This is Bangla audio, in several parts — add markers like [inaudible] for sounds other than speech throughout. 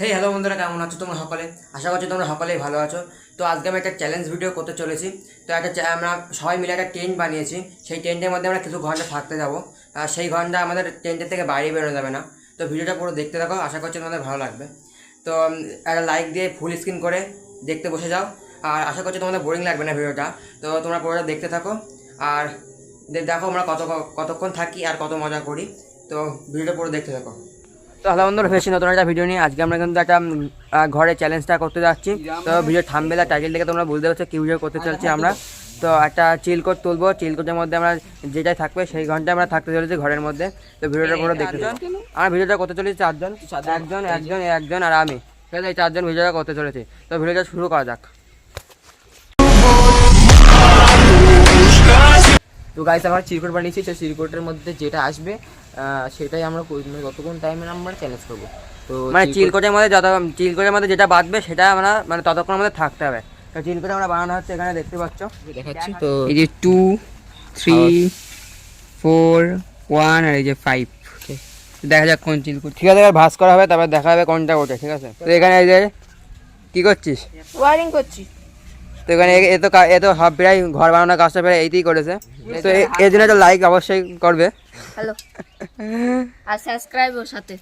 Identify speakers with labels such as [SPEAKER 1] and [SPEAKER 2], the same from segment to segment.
[SPEAKER 1] হে হ্যালো বন্ধুরা, কেমন আছো তোমরা সকলে? আশা করছি তোমরা সকলেই ভালো আছো। তো আজকে আমি একটা চ্যালেঞ্জ ভিডিও করতে চলেছি। তো একটা আমরা সবাই মিলে একটা টেন্ট বানিয়েছি। সেই টেন্টের মধ্যে আমরা কিছু ঘণ্টা থাকতে যাব। আর সেই ঘণ্টা আমাদের টেন্টের থেকে বাইরে বেরোনো যাবে না। তো ভিডিওটা পুরো দেখতে থাকো, আশা করছি তোমাদের ভালো লাগবে। তো একটা লাইক দিয়ে ফুল স্ক্রিন করে দেখতে বসে যাও। আর আশা করছি তোমাদের বোরিং লাগবে না ভিডিওটা। তো তোমরা পুরোটা দেখতে থাকো। আর দেখো আমরা কত কতক্ষণ থাকি আর কত মজা করি। তো ভিডিওটা পুরো দেখতে থাকো। তো হ্যালো বন্ধুরা ফেসি নতুন একটা ভিডিও নিয়ে। আজকে আমরা কিন্তু একটা ঘরে চ্যালেঞ্জটা করতে যাচ্ছি। তো ভিডিও থামবেলা টাইটেল থেকে তোমরা বুঝতে পারছ কি ভিডিও করতে চলছি আমরা। তো একটা চিল কোড তুলবো চিল কোডের মধ্যে আমরা যেটাই থাকবে সেই ঘন্টায় আমরা থাকতে চলেছি ঘরের মধ্যে। তো ভিডিওটা পুরো দেখতে। আমরা ভিডিওটা করতে চলেছি চারজন। একজন একজন একজন আর আমি। ঠিক আছে এই চারজন ভিডিওটা করতে চলেছি। তো ভিডিওটা শুরু করা যাক।
[SPEAKER 2] তো গাইস আমরা চিরকোট বানিয়েছি সেই চিরকুটের মধ্যে যেটা আসবে সেটাই আমরা মানে যতক্ষণ টাইমে আমরা চ্যালেঞ্জ করব। তো
[SPEAKER 1] মানে চিল
[SPEAKER 2] চিরকুট-
[SPEAKER 1] কোডের মধ্যে যত চিল কোডের মধ্যে যেটা বাঁধবে সেটা আমরা মানে ততক্ষণ আমাদের থাকতে হবে। তো চিল কোড আমরা বানানো হচ্ছে এখানে দেখতে পাচ্ছ?
[SPEAKER 2] দেখাচ্ছি তো
[SPEAKER 3] এই যে টু থ্রি ফোর ওয়ান আর এই যে ফাইভ দেখা যাক কোন চিল করছে
[SPEAKER 1] ঠিক আছে এবার ভাস করা হবে তারপর দেখা হবে কোনটা ওঠে ঠিক আছে? তো এখানে এই যে কি করছিস?
[SPEAKER 4] ওয়ারিং করছি।
[SPEAKER 1] তো এখানে এ- এ তো এ তো প্রায় ঘর বানানোর কাজটা প্রায় এইতেই করেছে। তো এর জন্য একটা লাইক অবশ্যই করবে।
[SPEAKER 4] হ্যালো আর সাবস্ক্রাইব ওর সাথে।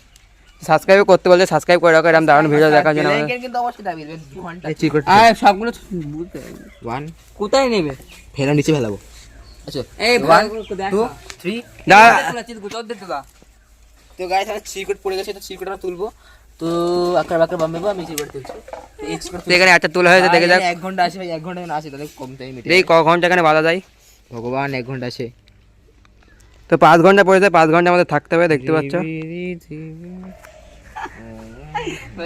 [SPEAKER 1] সাবস্ক্রাইব করতে বলছে সাবস্ক্রাইব করে রাখো এরকম দারুণ ভিডিও দেখার জন্য আমাদের-
[SPEAKER 2] কিন্তু অবশ্যই দাবি
[SPEAKER 3] ঘণ্টা। আর সবগুলো বুঝতে
[SPEAKER 2] ওয়ান
[SPEAKER 3] কোথায় নেবে?
[SPEAKER 2] ফেলা নিচে ফেলাবো। আচ্ছা
[SPEAKER 3] এই
[SPEAKER 2] ওয়ান
[SPEAKER 3] টু
[SPEAKER 2] টু থ্রি
[SPEAKER 1] দাঁড়া।
[SPEAKER 2] তো গাইস আমার চিরকুট পড়ে গেছে তো চিরকুট আমরা তুলবো। তো আকার বাকার বাম্বে আমি চিরকুট তুলছি তো এই
[SPEAKER 1] এখানে একটা তোলা হয়েছে দেখে যাক।
[SPEAKER 2] এক ঘণ্টা আসে ভাই এক ঘণ্টা আসে তাহলে কম টাইম
[SPEAKER 1] এই ক ঘণ্টা এখানে বাধা যায়
[SPEAKER 2] ভগবান এক ঘণ্টা আসে।
[SPEAKER 1] তো পাঁচ ঘণ্টা পড়েছে পাঁচ ঘণ্টা আমাদের থাকতে হবে দেখতে পাচ্ছ?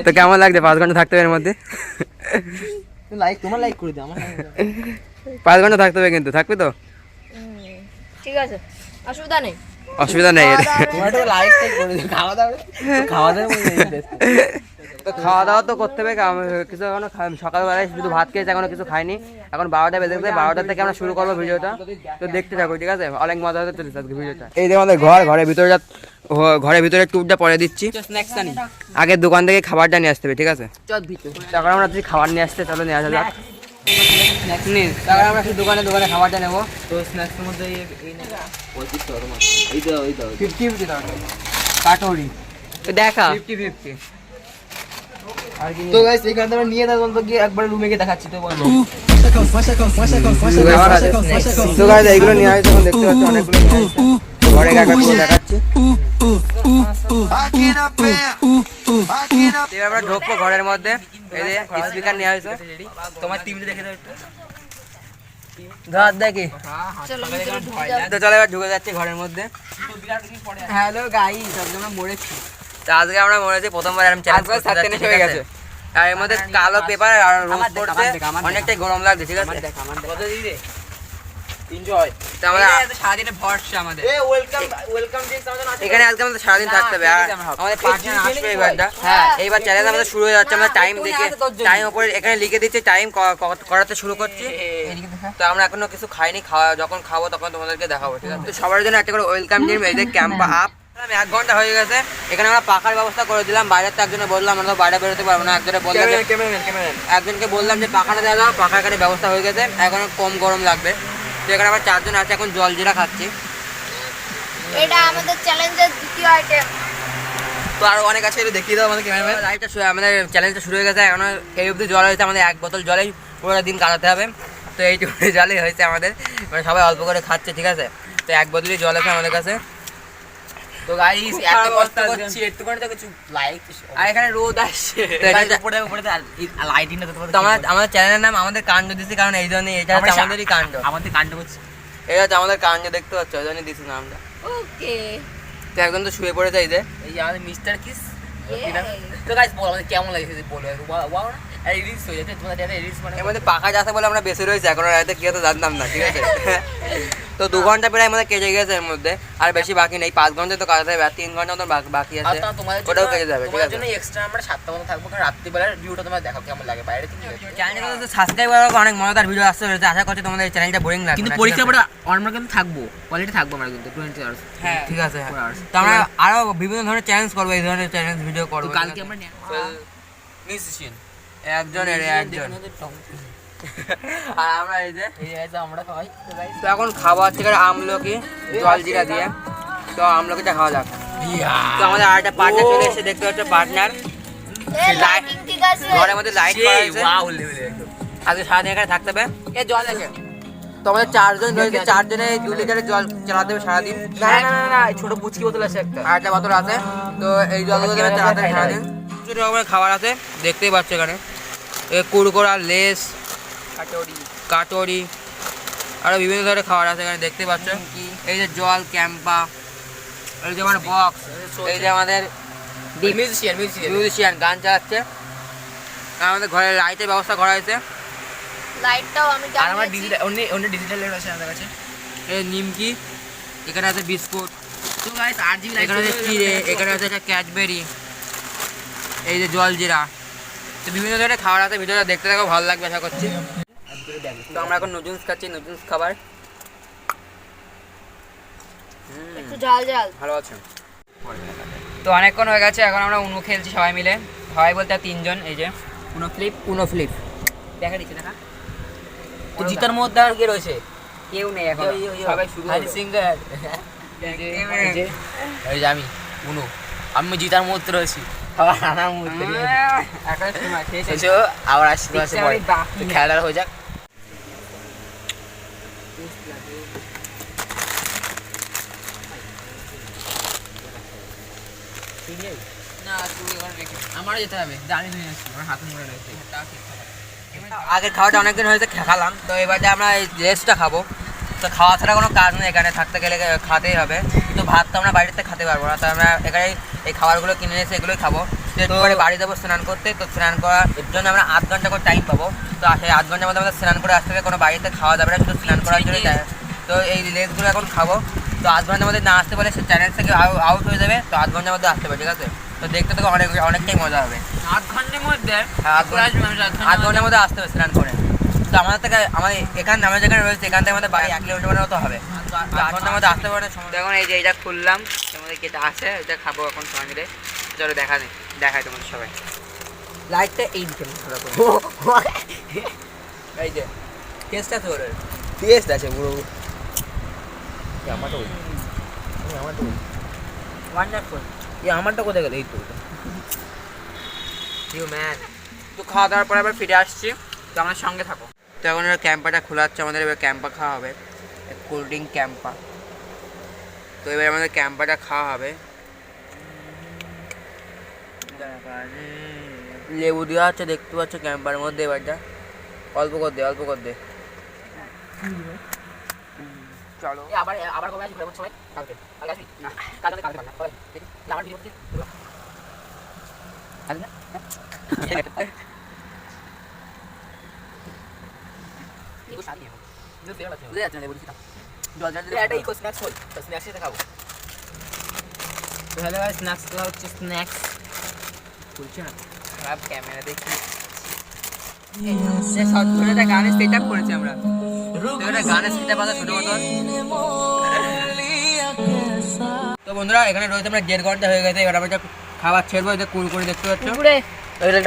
[SPEAKER 1] তো কেমন লাগছে? পাঁচ ঘণ্টা থাকতে হবে এর মধ্যে?
[SPEAKER 2] লাইক তোমার লাইক করে দাও আমার
[SPEAKER 1] পাঁচ ঘণ্টা থাকতে হবে কিন্তু থাকবে তো?
[SPEAKER 4] ঠিক আছে অসুবিধা নেই।
[SPEAKER 1] অসুবিধা নেই।
[SPEAKER 2] খাওয়া দাওয়া খাওয়া দাওয়া
[SPEAKER 1] তো খাওয়া দাওয়া তো করতে হবে কিছু এখনও সকালবেলায় শুধু ভাত খেয়েছে এখনও কিছু খাইনি। এখন বারোটা বেজে গেছে বারোটা থেকে আমরা শুরু করব ভিডিওটা। তো দেখতে থাকো ঠিক আছে? অনেক মজা হতে চলেছে আজকে ভিডিওটা। এই যে আমাদের ঘর ঘরের ভিতরে যা ঘরের ভিতরে ট্যুরটা পরে দিচ্ছি।
[SPEAKER 3] স্ন্যাক্স
[SPEAKER 1] আগে দোকান থেকে খাবারটা নিয়ে আসতে হবে ঠিক আছে?
[SPEAKER 2] চল ভিতর।
[SPEAKER 1] তারপর আমরা যদি খাবার নিয়ে আসতে চলো নিয়ে আসা যাক।
[SPEAKER 3] স্ন্যাক্স নিন।
[SPEAKER 1] তারপর আমরা শুধু দোকানে দোকানে খাবারটা নেব।
[SPEAKER 2] তো স্ন্যাক্সের মধ্যে এই এই পঁয়ত্রিশ টাকা তোমার এই দাও এই দাও
[SPEAKER 1] ফিফটি ফিফটি কাটোরি।
[SPEAKER 3] তো দেখা।
[SPEAKER 1] ফিফটি ফিফটি
[SPEAKER 2] তো গাইস এখানে আমরা নিয়ে যাব বলতো গিয়ে একবার রুমে গিয়ে দেখাচ্ছি তো বলো।
[SPEAKER 1] তো এইগুলো নিয়ে এখন দেখতে পাচ্ছি অনেকগুলো ঘরে দেখাচ্ছি। আমরা ঢুকবো ঘরের মধ্যে স্পিকার
[SPEAKER 2] তোমার দেখে দাও একটু।
[SPEAKER 1] ধর দেখি।
[SPEAKER 4] ঢুকে যাও।
[SPEAKER 1] তো চলো এবার ঢুকে যাচ্ছি ঘরের মধ্যে।
[SPEAKER 3] হ্যালো গাইস আজকে আমরা মরেছি।
[SPEAKER 1] তো আজকে আমরা হচ্ছে প্রথমবার এরকম চ্যালেঞ্জ
[SPEAKER 3] সাতটা হয়ে গেছে।
[SPEAKER 1] আর এর মধ্যে কালো পেপার আর রোদ পড়ছে। অনেকটাই গরম লাগছে ঠিক আছে
[SPEAKER 3] দেখ আমার
[SPEAKER 2] কত দিই রে এনজয়
[SPEAKER 3] সারাদিনে ভরসা আমাদের।
[SPEAKER 2] এ ওয়েলকাম ওয়েলকাম ড্রিঙ্কস আমাদের আছে
[SPEAKER 1] এখানে আজকে আমাদের সারাদিন থাকতে হবে আর আমাদের পার্টনার আসবে এবারটা
[SPEAKER 3] হ্যাঁ।
[SPEAKER 1] এইবার চ্যালেঞ্জ আমাদের শুরু হয়ে যাচ্ছে আমরা টাইম দেখে
[SPEAKER 3] আসে তোর জন্য।
[SPEAKER 1] টাইম উপরে এখানে লিখে দিচ্ছে টাইম করাতে শুরু করছি। তো আমরা এখনও কিছু খাইনি খাওয়া যখন খাব তখন তোমাদেরকে দেখাবো ঠিক আছে? তো সবার জন্য একটা করে ওয়েলকাম এই যে ক্যাম্পা আপ এক ঘণ্টা হয়ে গেছে এখানে আমরা পাখার ব্যবস্থা করে দিলাম বাইরের তো একজনে বললাম আমরা বাইরে বেরোতে পারব না একজনে বললাম একজনকে বললাম যে পাখাটা দেওয়া দাও পাখা এখানে ব্যবস্থা হয়ে গেছে এখন কম গরম লাগবে। তো এখানে আবার চারজন আছে এখন জল জিরা খাচ্ছে।
[SPEAKER 4] এটা আমাদের চ্যালেঞ্জের দ্বিতীয় আইটেম
[SPEAKER 2] তো আর অনেক আছে এটা দেখিয়ে দাও আমাদের ক্যামেরাম্যান
[SPEAKER 1] লাইভটা শুরু আমাদের চ্যালেঞ্জটা শুরু হয়ে গেছে এখন এই অবধি জল হয়েছে আমাদের এক বোতল জলেই পুরোটা দিন কাটাতে হবে। তো এইটুকু জলই হয়েছে আমাদের মানে সবাই অল্প করে খাচ্ছে ঠিক আছে? তো এক বোতলই জল আছে আমাদের কাছে।
[SPEAKER 2] তো গাইস এত কষ্ট করছি একটুখানি তো কিছু লাইক
[SPEAKER 3] আর এখানে রোদ আসছে।
[SPEAKER 2] উপরে উপরে লাইটিংটা তো
[SPEAKER 1] তো আমাদের আমাদের চ্যানেলের নাম আমাদের কাণ্ড দিচ্ছি কারণ এই জন্য এটা হচ্ছে আমাদেরই কাণ্ড।
[SPEAKER 2] আমাদের কাণ্ড করছে।
[SPEAKER 1] এটা হচ্ছে আমাদের কাণ্ড দেখতে পাচ্ছ? ওই জন্য দিচ্ছি নামটা।
[SPEAKER 4] ওকে
[SPEAKER 1] তো একজন তো শুয়ে পড়ে যে।
[SPEAKER 2] এই যে আমাদের মিস্টার কিস তো গাইস বল আমাদের কেমন লাগে সেটা বলো? ওয়াও না? রিলস হয়ে যাচ্ছে তোমাদের একটা রিলস মানে
[SPEAKER 1] এর পাখা যাচ্ছে বলে আমরা বেশি রয়েছে এখন রাতে কি হতো জানতাম না ঠিক আছে? [laughs] তো দু ঘণ্টা প্রায় আমাদের কেটে গেছে এর মধ্যে আর বেশি বাকি নেই। পাঁচ ঘণ্টা তো কাটাতে হবে আর তিন ঘণ্টা মতন বাকি- বাকি আছে।
[SPEAKER 2] তোমাদের
[SPEAKER 1] ওটাও কেটে যাবে ঠিক আছে?
[SPEAKER 2] জন্য এক্সট্রা আমরা সাতটা মতো থাকব কারণ রাত্রিবেলার ভিউটা তোমরা দেখো কেমন লাগে বাইরে থেকে
[SPEAKER 1] চ্যানেলটা সাবস্ক্রাইব করার অনেক মজাদার ভিডিও আসতে রয়েছে আশা করছি তোমাদের এই চ্যানেলটা বোরিং লাগবে
[SPEAKER 2] কিন্তু
[SPEAKER 1] না,
[SPEAKER 2] পরীক্ষা পরে আমরা কিন্তু থাকব কোয়ালিটি থাকব আমরা কিন্তু টোয়েন্টি আওয়ার্স
[SPEAKER 3] হ্যাঁ
[SPEAKER 1] ঠিক আছে হ্যাঁ। তো আমরা আরও বিভিন্ন ধরনের চ্যালেঞ্জ করব এই ধরনের চ্যালেঞ্জ ভিডিও
[SPEAKER 2] তো
[SPEAKER 1] করব
[SPEAKER 2] কালকে আমরা মিউজিশিয়ান
[SPEAKER 1] একজন। একজন [laughs] আর আমরা এই যে
[SPEAKER 2] এই আছে আমরা খাওয়াই তো
[SPEAKER 1] এখন খাওয়া হচ্ছে আমলকি জল জিরা দিয়ে। তো আমলকিটা খাওয়া যাক। তো আমাদের আরেকটা পার্টনার চলে এসে দেখতে হচ্ছে পার্টনার
[SPEAKER 4] লাইটিং ঠিক আছে।
[SPEAKER 1] ঘরের মধ্যে লাইট করা হয়েছে। আজকে সারাদিন এখানে থাকতে হবে। এ জল আছে তো আমাদের চারজন রয়েছে চারজনে দু লিটারের জল চালাতে হবে সারাদিন।
[SPEAKER 2] না না না না ছোট পুচকি বোতল আছে একটা।
[SPEAKER 1] বোতল আছে। তো এই জলগুলো দেবে চালাতে হবে সারাদিন। প্রচুর রকমের খাবার আছে দেখতেই পাচ্ছ এখানে। এ কুড়কোড়া লেস
[SPEAKER 2] কাটরি।
[SPEAKER 1] কাটরি। আরও বিভিন্ন ধরনের খাবার আছে এখানে দেখতে পাচ্ছ? এই যে জল ক্যাম্পা এই যে আমার বক্স এই যে আমাদের
[SPEAKER 2] মিউজিশিয়ান মিউজিশিয়ান
[SPEAKER 1] মিউজিশিয়ান গান চালাচ্ছে। আর আমাদের ঘরে লাইটের ব্যবস্থা করা হয়েছে।
[SPEAKER 4] লাইটটাও আমি
[SPEAKER 2] আর আমার ডিজিটাল অন্য অন্য ডিজিটাল লাইট আছে আমাদের কাছে।
[SPEAKER 1] এই নিমকি এখানে আছে বিস্কুট।
[SPEAKER 2] তো গাইস আর লাইট
[SPEAKER 1] এখানে আছে চিড়ে এখানে আছে একটা ক্যাচবেরি এই যে জলজিরা তো বিভিন্ন ধরনের খাবার আছে ভিডিওটা দেখতে থাকো ভালো লাগবে আশা করছি। তো আমরা এখন নুডলস খাচ্ছি নুডলস খাবার।
[SPEAKER 4] একটু জাল জাল
[SPEAKER 1] ভালো আছে? তো অনেকক্ষণ হয়ে গেছে এখন আমরা উনো খেলছি সবাই মিলে। সবাই বলতে তিনজন এই যে উনো ফ্লিপ। উনো ফ্লিপ। দেখা দিচ্ছে দেখা।
[SPEAKER 2] তো জিতার মধ্যে আর কে রয়েছে?
[SPEAKER 1] কেউ নেই এখন। সবাই শুরু হলো।
[SPEAKER 2] সিঙ্গার
[SPEAKER 1] এই যে-
[SPEAKER 2] আমি উনু। আমি জিতার মধ্যে রয়েছি। আবার আনার মধ্যে
[SPEAKER 1] এখন সময় শেষ
[SPEAKER 2] আবার খেলাটা হয়ে যাক।
[SPEAKER 1] না তুই এখন রেখে
[SPEAKER 2] আমারও যেতে হবে জানি নিয়ে আসছি আমার হাতে মনে রয়েছে
[SPEAKER 1] আগের খাওয়াটা অনেকদিন হয়েছে খেলাম। তো এবার যে আমরা এই রেস্টটা খাব। তো খাওয়া ছাড়া কোনো কাজ নেই এখানে থাকতে গেলে খাতেই হবে। তো ভাত তো আমরা বাড়িতে খেতে পারব না তো আমরা এখানে এই খাবারগুলো কিনে এসে এগুলোই খাব। পরে বাড়ি যাব স্নান করতে তো স্নান করার জন্য আমরা আধ ঘণ্টা করে টাইম পাবো। তো সেই আধ ঘণ্টার মধ্যে আমাদের স্নান করে আসতে হবে কোনো বাড়িতে খাওয়া যাবে না শুধু স্নান করার জন্যই যায় তো এই লেসগুলো এখন খাব। তো আধ ঘণ্টার মধ্যে না আসতে পারলে সে চ্যানেল থেকে আউট হয়ে যাবে তো আধ ঘণ্টার মধ্যে আসতে পারে ঠিক আছে? তো দেখতে তো অনেক অনেকটাই মজা হবে।
[SPEAKER 2] আধ ঘণ্টার মধ্যে?
[SPEAKER 1] হ্যাঁ, আধ ঘণ্টা। আধ ঘণ্টার মধ্যে? আসতে হবে স্নান করে। তো আমাদের থেকে আমাদের এখান আমরা যেখানে রয়েছে এখান থেকে আমাদের বাড়ি এক কিলোমিটার মতো হবে। তো আধ ঘণ্টার মধ্যে আসতে পারে এখন এই যে এইটা খুললাম তোমাদের যেটা আছে? এটা খাব এখন সবাই মিলে চলো দেখা নেই দেখাই তোমাদের সবাই। লাইটটা এই দিকে [laughs] এই যে টেস্ট আছে ওর
[SPEAKER 2] টেস্ট আছে পুরো। এই আমারটা বলি এই আমারটা বলি
[SPEAKER 1] ওয়ান্ডারফুল
[SPEAKER 2] এই আমারটা কোথায় গেল? এই তো।
[SPEAKER 1] ইউ ম্যান তো খাওয়া দাওয়ার পরে আবার ফিরে আসছি। তো আমার সঙ্গে থাকো। তো এখন এবার ক্যাম্পাটা খোলা হচ্ছে আমাদের এবার ক্যাম্পা খাওয়া হবে। কোল্ড ড্রিঙ্ক ক্যাম্পা তো এবার আমাদের ক্যাম্পাটা খাওয়া হবে। লেবু দেওয়া হচ্ছে দেখতে পাচ্ছ ক্যাম্পার মধ্যে এবারটা। অল্প কর দে অল্প কর দে। চলো
[SPEAKER 2] এই আবার আবার কবে আসবি ঘুরে সবাই কালকে কালকে আসবি না কালকে কালকে পারলাম কবে দেখি না আমার ভিডিও করছিস আসবি না এগুলো সারি এখন কিন্তু ফেরত আছে বুঝে যাচ্ছে না বলছি জল জল এটা ইকো স্ন্যাক্স হল তো স্ন্যাক্স এসে খাব তো হ্যালো গাইস স্ন্যাক্সগুলো হচ্ছে স্ন্যাক্স বলছি না
[SPEAKER 1] খারাপ ক্যামেরা দেখি সে শর্ট করে একটা গানের সেট আপ করেছি আমরা। একটা গানের সেট আপ আছে ছোটো মতন। তো বন্ধুরা এখানে রয়েছে আমরা দেড় ঘণ্টা হয়ে গেছে। এবার আমরা খাবার ছেড়বো এটা কুল করে দেখতে পাচ্ছ।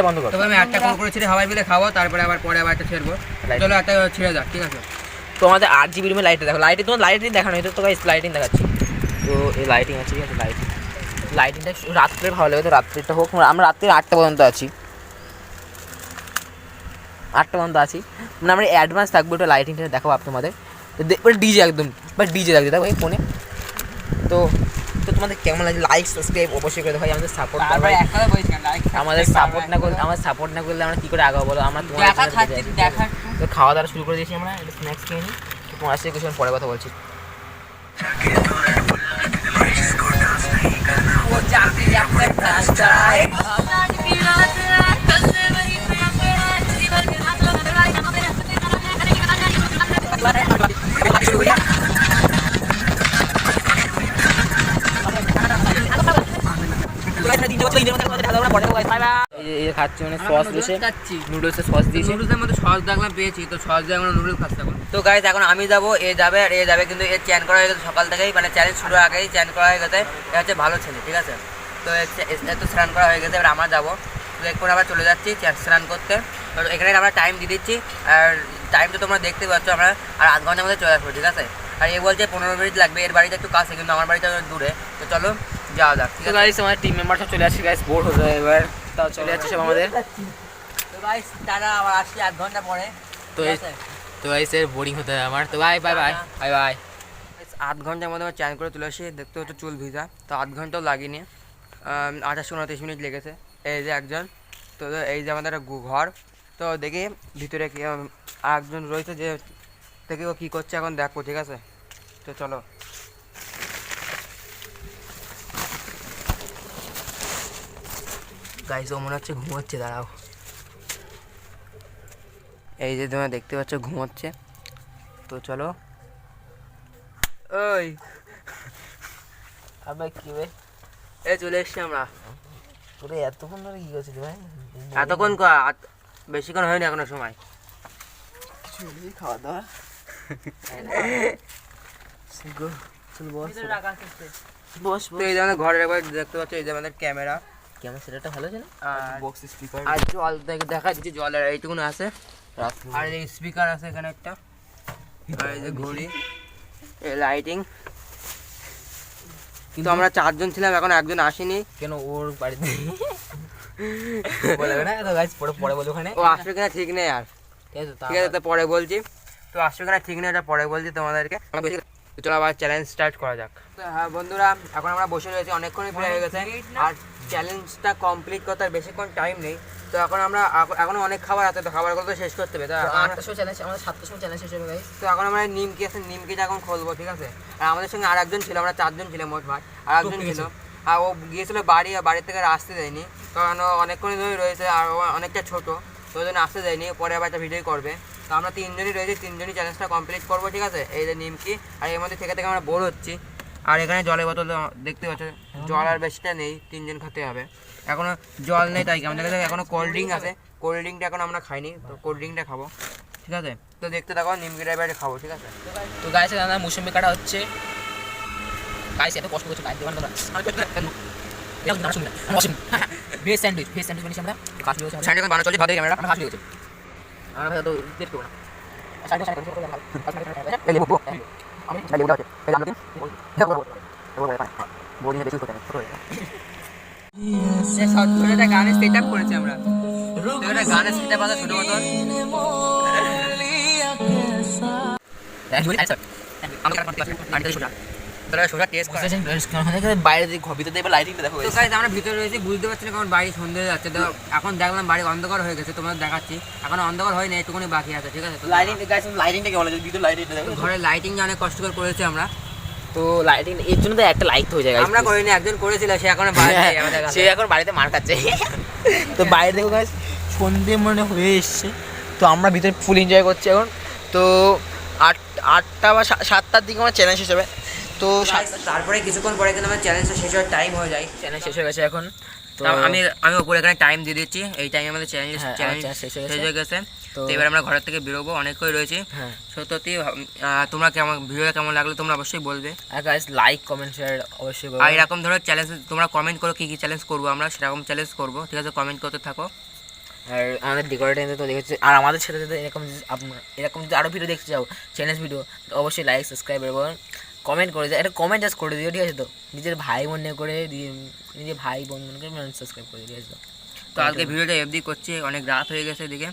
[SPEAKER 2] বন্ধ কর।
[SPEAKER 1] তবে আমি একটা কুল করে ছেড়ে সবাই মিলে খাব তারপরে আবার পরে আবার একটা ছেড়বো. চলো একটা ছেড়ে যাক ঠিক আছে?
[SPEAKER 2] তো আমাদের আট জিবি রুমে লাইটে দেখো। লাইটে তোমার লাইটিং দেখানো তো লাইটিং দেখাচ্ছি। তো এই লাইটিং আছে ঠিক আছে লাইটিং লাইটিংটা রাত্রে ভালো লাগে তো রাত্রিটা হোক আমরা রাত্রি আটটা পর্যন্ত আছি। আটটা পর্যন্ত আছি। মানে আমরা অ্যাডভান্স থাকব একটু লাইটিংটা দেখাবো আপ তোমাদের। তো ডিজে একদম বা ডিজে লাগছে দেখো এই ফোনে তো তো তোমাদের কেমন লাগছে? লাইক সাবস্ক্রাইব অবশ্যই করে দেখো আমাদের সাপোর্ট আমাদের সাপোর্ট না করলে আমার সাপোর্ট না করলে আমরা কী করে আগাবো বলো? আমরা তোমার
[SPEAKER 1] দেখা
[SPEAKER 2] তো খাওয়া দাওয়া শুরু করে দিয়েছি আমরা একটু স্ন্যাক্স খেয়ে নিই। তোমার সাথে কিছুক্ষণ পরে কথা বলছি। খাচ্ছি মানে সস নুডলসে সস দিয়েছে।
[SPEAKER 1] নুডলসের মধ্যে সস দেখলাম পেয়েছি তো সস দিয়ে আমরা নুডলস খাচ্ছি এখন। তো গাইজ এখন আমি যাব এ যাবে আর এ যাবে কিন্তু এ চ্যান করা হয়ে গেছে সকাল থেকেই মানে চ্যালেঞ্জ শুরু আগেই চ্যান করা হয়ে গেছে। এ হচ্ছে ভালো ছেলে ঠিক আছে? তো এ হচ্ছে- এ তো স্নান করা হয়ে গেছে এবার আমরা যাব। তো এরপর আবার চলে যাচ্ছি স্নান করতে। তো এখানে আমরা টাইম দিয়ে দিচ্ছি আর টাইম তো তোমরা দেখতে পাচ্ছ আমরা আর আধ ঘণ্টার মধ্যে চলে আসব ঠিক আছে? আর এ বলছে পনেরো মিনিট লাগবে এর বাড়িতে একটু কাছে কিন্তু আমার বাড়িটা দূরে। তো চলো যাওয়া যাক ঠিক আছে?
[SPEAKER 2] আমাদের টিম মেম্বার সব চলে আসছে গাইস বোর হয়ে যায় এবার। তাও চলে যাচ্ছে সব আমাদের।
[SPEAKER 1] তো গাইস তারা আবার আসছে আধ ঘণ্টা পরে
[SPEAKER 2] তো এই- তো গাইস এর বোরিং হতে হয় আমার। তো bye bye bye bye bye
[SPEAKER 1] আধ ঘণ্টার মধ্যে আমার চ্যান করে তুলে আসি দেখতে হচ্ছে চুল ভিজা। তো আধ ঘন্টাও লাগেনি। আঠাশ উনত্রিশ মিনিট লেগেছে। এই যে একজন তো এই যে আমাদের একটা ঘর। তো দেখি ভিতরে কি একজন রয়েছে যে দেখি ও কী করছে এখন দেখব ঠিক আছে? তো চলো। গাইস ও মনে হচ্ছে ঘুমোচ্ছে দাঁড়াও। এই যে তোমরা দেখতে পাচ্ছ ঘুমোচ্ছে। তো চলো। ওই।
[SPEAKER 2] আবার কি ভাই
[SPEAKER 1] এই চলে এসছি আমরা।
[SPEAKER 2] তোরে এতক্ষণ ধরে কি করছিস ভাই?
[SPEAKER 1] এতক্ষণ বেশিক্ষণ হয়নি এখনও সময়।
[SPEAKER 2] খাওয়া দাওয়া বস। বস
[SPEAKER 1] তো এই যে আমাদের ঘরের একবার দেখতে পাচ্ছ এই যে আমাদের ক্যামেরা।
[SPEAKER 2] কেমন সেটা ভালো ছিল
[SPEAKER 1] আর
[SPEAKER 2] বক্স স্পিকার
[SPEAKER 1] আর জল দেখে দেখা দিচ্ছি জলের এইটুকুন আছে। আর এই স্পিকার আছে এখানে একটা। আর এই যে ঘড়ি এই লাইটিং কিন্তু আমরা চারজন ছিলাম এখন একজন আসেনি।
[SPEAKER 2] কেন ওর বাড়িতে? বলে না তো গাইস পরে পরে বলে ওখানে।
[SPEAKER 1] ও আসবে কিনা ঠিক নেই আর।
[SPEAKER 2] ঠিক আছে
[SPEAKER 1] ঠিক আছে তো পরে বলছি। তো আসবে কিনা ঠিক নেই এটা পরে বলছি তোমাদেরকে। চলো আবার চ্যালেঞ্জ স্টার্ট করা যাক। হ্যাঁ বন্ধুরা এখন আমরা বসে রয়েছি অনেকক্ষণই প্রায় হয়ে গেছে। আর চ্যালেঞ্জটা কমপ্লিট করতে আর বেশিক্ষণ টাইম নেই। তো এখন আমরা এখন- অনেক খাবার আছে তো খাবারগুলো তো শেষ করতে হবে তো
[SPEAKER 2] আটটার সময় চ্যালেঞ্জ আমাদের সাতটার সময় চ্যালেঞ্জ শেষ হবে
[SPEAKER 1] তো এখন আমরা নিমকি আছে নিমকিটা এখন খুলবো ঠিক আছে? আর আমাদের সঙ্গে আর একজন ছিল আমরা চারজন ছিলাম মোট ভাট আর একজন ছিল। আর ও গিয়েছিল বাড়ি আর বাড়ি থেকে আসতে দেয়নি। কারণ অনেকক্ষণ ধরে রয়েছে আর অনেকটা ছোট, তো ওই জন্য আসতে দেয়নি। পরে আবার একটা ভিডিও করবে। তো আমরা তিনজনই রয়েছি, তিনজনই চ্যালেঞ্জটা কমপ্লিট করব, ঠিক আছে? এই যে নিমকি আর এর মধ্যে থেকে থেকে আমরা বোর হচ্ছি। আর এখানে জলের বোতল দেখতে পাচ্ছ, জল আর বেশিটা নেই, তিনজন খেতে হবে। এখনও জল নেই তাই আমাদের কাছে এখনও কোল্ড ড্রিঙ্ক আছে। কোল্ড ড্রিঙ্কটা এখন আমরা খাইনি, তো কোল্ড ড্রিঙ্কটা খাব। ঠিক আছে? তো দেখতে থাকো নিমকিটা এবারে খাব, ঠিক আছে?
[SPEAKER 2] তো গাইস দাদা মুসম্বি কাটা হচ্ছে। গাইস এত কষ্ট করছে গাইস দেবেন তোমরা ভেজ স্যান্ডউইচ ভেজ স্যান্ডউইচ বানিয়েছি আমরা। কাজ হয়েছে।
[SPEAKER 1] বানানো ক্যামেরা
[SPEAKER 2] কাজ হয়েছে। ভাই তো টেস্ট করব না।
[SPEAKER 1] গানের সেট আপ করেছি আমরা। গানের সেট আপ আছে ছোট মতন। আমি আন্টি সোজা টেস্ট করে।
[SPEAKER 2] বাইরে দিকে ভিতরে দিয়ে লাইটিংটা দেখো।
[SPEAKER 1] তো গাইজ আমরা ভিতরে রয়েছি বুঝতে পারছি না কারণ বাড়ি সন্ধে হয়ে যাচ্ছে। তো এখন দেখলাম বাড়ি অন্ধকার হয়ে গেছে তোমাদের দেখাচ্ছি। এখন অন্ধকার হয়নি একটুখানি বাকি আছে ঠিক আছে? তো
[SPEAKER 2] লাইটিং গাইস লাইটিংটা কেমন লাগে ভিতরে লাইটিংটা দেখো।
[SPEAKER 1] ঘরের লাইটিং অনেক কষ্ট করে করেছি আমরা।
[SPEAKER 2] তো লাইটিং এর জন্য তো একটা লাইট হয়ে যায়
[SPEAKER 1] আমরা করিনি একজন করেছিল সে এখন বাইরে আমাদের [laughs] কাছে।
[SPEAKER 2] সে এখন বাড়িতে মার খাচ্ছে। [laughs] তো বাইরে দেখো গাছ সন্ধে মনে হয়ে এসছে। তো আমরা ভিতরে ফুল এনজয় করছি এখন। তো আট আটটা বা সাতটার দিকে আমার চ্যালেঞ্জ শেষ হবে। তো
[SPEAKER 1] তারপরে কিছুক্ষণ পরে কিন্তু আমার চ্যালেঞ্জটা শেষ হওয়ার টাইম হয়ে যায়।
[SPEAKER 2] চ্যালেঞ্জ শেষ হয়ে গেছে এখন। তো
[SPEAKER 1] আমি আমি উপরে এখানে টাইম দিয়ে দিচ্ছি। এই টাইমে আমাদের চ্যালেঞ্জ
[SPEAKER 2] হ্যাঁ,
[SPEAKER 1] চ্যালেঞ্জ
[SPEAKER 2] শেষ হয়ে গেছে। তো-
[SPEAKER 1] এবার আমরা ঘরের থেকে বেরোবো। অনেকই রয়েছি।
[SPEAKER 2] হ্যাঁ।
[SPEAKER 1] সত্যি তোমরা কেমন ভিডিওটা কেমন লাগল তোমরা অবশ্যই বলবে।
[SPEAKER 2] আর গাইস লাইক কমেন্ট শেয়ার অবশ্যই করো।
[SPEAKER 1] আর এরকম ধরো চ্যালেঞ্জ তোমরা কমেন্ট করো কী কী চ্যালেঞ্জ করব আমরা সেরকম চ্যালেঞ্জ করব। ঠিক আছে কমেন্ট করতে থাকো।
[SPEAKER 2] আর আমাদের ডেকোরেটিং তো দেখেছি আর আমাদের সাথে যদি এরকম এরকম যদি আরও ভিডিও দেখতে চাও চ্যালেঞ্জ ভিডিও অবশ্যই লাইক সাবস্ক্রাইব এবং কমেন্ট করে দিও একটা কমেন্ট জাস্ট করে দিও ঠিক আছে তো? নিজের ভাই মনে করে নিজের ভাই বোন মনে করে সাবস্ক্রাইব করে দিও ঠিক আছে তো?
[SPEAKER 1] তো আজকে ভিডিওটা এফডি করছি অনেক রাত হয়ে গেছে এদিকে।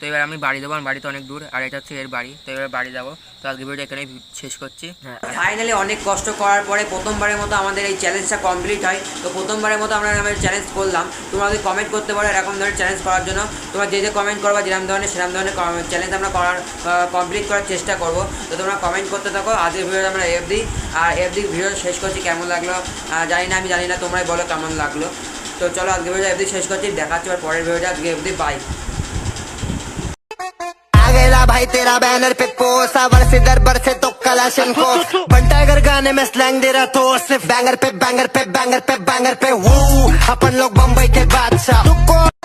[SPEAKER 1] তো এবার আমি বাড়ি যাব আমার বাড়ি তো অনেক দূর আর এটা হচ্ছে এর বাড়ি তো এবার বাড়ি যাব। তো আজকে ভিডিওটা এখানেই শেষ করছি।
[SPEAKER 2] হ্যাঁ।
[SPEAKER 1] ফাইনালি অনেক কষ্ট করার পরে প্রথমবারের মতো আমাদের এই চ্যালেঞ্জটা কমপ্লিট হয়। তো প্রথমবারের মতো আমরা আমাদের চ্যালেঞ্জ করলাম। তোমরা যদি কমেন্ট করতে পারো এরকম ধরনের চ্যালেঞ্জ করার জন্য তোমরা যে যে কমেন্ট করবা যেরকম ধরনের সেরকম ধরনের চ্যালেঞ্জ আমরা করার কমপ্লিট করার চেষ্টা করব। তো তোমরা কমেন্ট করতে থাকো। আজকের ভিডিও আমরা এফ এফডি আর এফ এফডি ভিডিও শেষ করছি কেমন লাগল? জানি না আমি জানি না তোমরাই বলো কেমন লাগল। তো চলো আজকে ভিডিওটা এফডি শেষ করছি। দেখাচ্ছি আর পরের ভিডিওটা আজকে এফডি বাই
[SPEAKER 5] गया भाई, तेरा बैनर पे पोसा सावर से दरबर से तो कलाशन को बंटा अगर गाने में स्लैंग दे रहा तो सिर्फ़ बैंगर पे बैंगर पे बैंगर पे बैंगर पे। वो अपन लोग बम्बई के बादशाह।